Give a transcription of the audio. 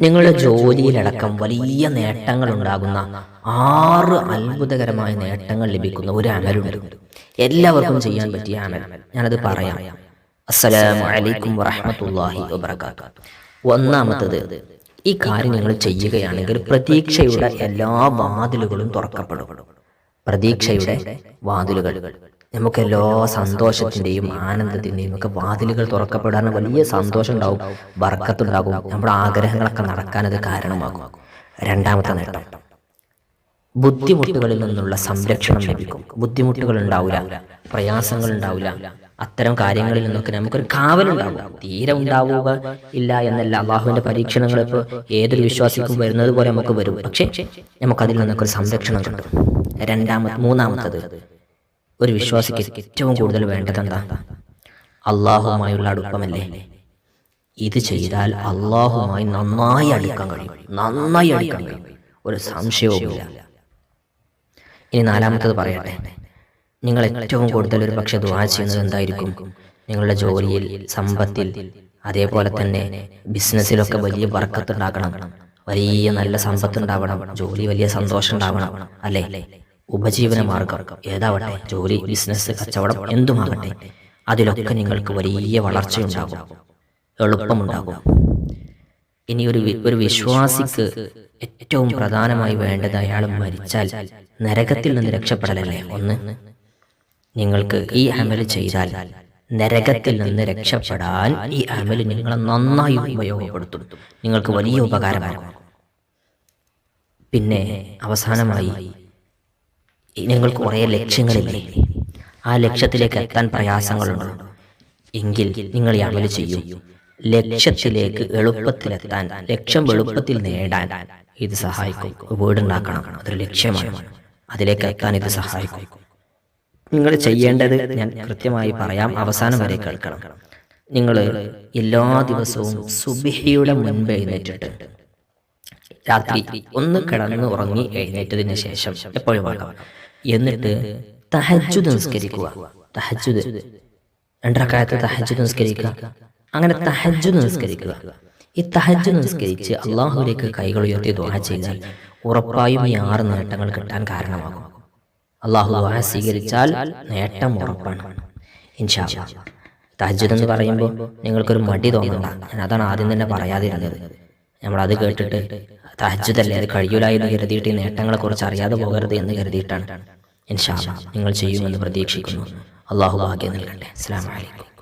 നിങ്ങളുടെ ജോലിയിലടക്കം വലിയ നേട്ടങ്ങൾ ഉണ്ടാകുന്ന ആറ് അത്ഭുതകരമായ നേട്ടങ്ങൾ ലഭിക്കുന്ന ഒരു അമലുണ്ട്. എല്ലാവർക്കും ചെയ്യാൻ പറ്റിയ അമൽ. ഞാനത് പറയാം. അസ്സലാമു അലൈക്കും വറഹ്മത്തുള്ളാഹി വബറകാതുഹു ഒന്നാമത്തത് ഈ കാര്യം നിങ്ങൾ ചെയ്യുകയാണെങ്കിൽ പ്രതീക്ഷയുടെ എല്ലാ വാതിലുകളും തുറക്കപ്പെടും. പ്രതീക്ഷയുടെ വാതിലുകൾ. നമുക്ക് എല്ലാ സന്തോഷത്തിന്റെയും ആനന്ദത്തിന്റെയും ഒക്കെ വാതിലുകൾ തുറക്കപ്പെടാൻ വലിയ സന്തോഷം ഉണ്ടാവും വർക്കത്തുണ്ടാകും നമ്മുടെ ആഗ്രഹങ്ങളൊക്കെ നടക്കാനത് കാരണമാകും. രണ്ടാമത്തെ നേട്ടം. ബുദ്ധിമുട്ടുകളിൽ നിന്നുള്ള സംരക്ഷണം ലഭിക്കും. ബുദ്ധിമുട്ടുകൾ ഉണ്ടാവില്ല പ്രയാസങ്ങൾ ഉണ്ടാവില്ല അത്തരം കാര്യങ്ങളിൽ നിന്നൊക്കെ നമുക്കൊരു കാവലുണ്ടാവും. തീരെ ഉണ്ടാവുക ഇല്ല എന്നല്ല. അള്ളാഹുവിന്റെ പരീക്ഷണങ്ങൾ ഇപ്പോൾ ഏതൊരു വിശ്വാസിക്കും വരുന്നത് പോലെ നമുക്ക് വരും. പക്ഷേ നമുക്കതിൽ നിന്നൊക്കെ ഒരു സംരക്ഷണം കിട്ടും. രണ്ടാമത് മൂന്നാമത്തത് ഒരു വിശ്വാസിക്ക് ഏറ്റവും കൂടുതൽ വേണ്ടത് എന്താ? അള്ളാഹുമായുള്ള അടുപ്പമല്ലേ? ഇത് ചെയ്താൽ അള്ളാഹുമായി നന്നായി അടുക്കാൻ കഴിയും. നന്നായി അടുക്കാൻ കഴിയും. ഒരു സംശയവുമില്ല. ഇനി നാലാമത്തത് പറയട്ടെ. നിങ്ങൾ ഏറ്റവും കൂടുതൽ ഒരു പക്ഷെ ദുആ ചെയ്യുന്നത് എന്തായിരിക്കും? നിങ്ങളുടെ ജോലിയിൽ സമ്പത്തിൽ അതേപോലെ തന്നെ ബിസിനസ്സിലൊക്കെ വലിയ വർക്കത്ത് ഉണ്ടാക്കണം വലിയ നല്ല സമ്പത്ത് ഉണ്ടാവണം ജോലി വലിയ സന്തോഷം ഉണ്ടാവണം അല്ലേ? ഉപജീവന മാർഗം ഏതാവട്ടെ? ജോലി ബിസിനസ് കച്ചവടം എന്തുമാകട്ടെ? അതിലൊക്കെ നിങ്ങൾക്ക് വലിയ വളർച്ചയുണ്ടാകും. എളുപ്പമുണ്ടാകും. ഇനി ഒരു ഒരു വിശ്വാസിക്ക് ഏറ്റവും പ്രധാനമായി വേണ്ടത് അയാൾ മരിച്ചാൽ നരകത്തിൽ നിന്ന് രക്ഷപ്പെടലല്ലേ? ഒന്ന് നിങ്ങൾക്ക് ഈ അമൽ ചെയ്താൽ നരകത്തിൽ നിന്ന് രക്ഷപ്പെടാൻ ഈ അമൽ നിങ്ങളെ നന്നായി ഉപയോഗപ്പെടുത്തും. നിങ്ങൾക്ക് വലിയ ഉപകാരമാകും. പിന്നെ അവസാനമായി നിങ്ങൾക്ക് കുറേ ലക്ഷ്യങ്ങളില്ലേ? ആ ലക്ഷ്യത്തിലേക്ക് എത്താൻ പ്രയാസങ്ങളുണ്ട്? എങ്കിൽ നിങ്ങൾ അമൽ ചെയ്യൂ. ലക്ഷ്യത്തിലേക്ക് എളുപ്പത്തിലെത്താൻ ലക്ഷ്യം എളുപ്പത്തിൽ നേടാൻ ഇത് സഹായിക്കും. വീടുണ്ടാക്കണം അതൊരു ലക്ഷ്യമാണ്. അതിലേക്ക് എത്താൻ ഇത് സഹായിക്കും. നിങ്ങൾ ചെയ്യേണ്ടത് ഞാൻ കൃത്യമായി പറയാം. അവസാനം വരെ കേൾക്കണം. നിങ്ങൾ എല്ലാ ദിവസവും സുബിഹിയുടെ മുൻപ് എഴുന്നേറ്റിട്ട് രാത്രി ഒന്ന് കിടന്ന് ഉറങ്ങി എഴുന്നേറ്റതിന് ശേഷം എപ്പോഴും വേണം. എന്നിട്ട് തഹജുദ് നിസ്കരിക്കുക. തഹജുദ് രണ്ടരക്കാലത്ത് തഹജുദ് നിസ്കരിക്കുക. അങ്ങനെ തഹജുദ് നിസ്കരിക്കുക. ഈ തഹജു നിസ്കരിച്ച് അള്ളാഹുവിലേക്ക് കൈകൾ ഉയർത്തി ദുആ ചെയ്താൽ ഉറപ്പായും ഈ ആറ് നേട്ടങ്ങൾ കിട്ടാൻ കാരണമാകും. അള്ളാഹു ദുഹ സ്വീകരിച്ചാൽ നേട്ടം ഉറപ്പാണ്. ഇൻഷാ തഹജുദ് എന്ന് പറയുമ്പോൾ നിങ്ങൾക്കൊരു മടി തോന്നണ്ട. ഞാൻ അതാണ് ആദ്യം തന്നെ പറയാതിരുന്നത്. നമ്മൾ അത് കേട്ടിട്ട് തഹജുദല്ലേ അത് കഴിയൂല എന്ന് കരുതിയിട്ട് ഈ നേട്ടങ്ങളെ കുറിച്ച് അറിയാതെ പോകരുത് എന്ന് കരുതിയിട്ടാണ്. ഇൻഷാ നിങ്ങൾ ചെയ്യുമെന്ന് പ്രതീക്ഷിക്കുന്നു. അള്ളാഹു ഭാഗ്യം നൽകട്ടെ. അസ്സലാമു അലൈക്കും.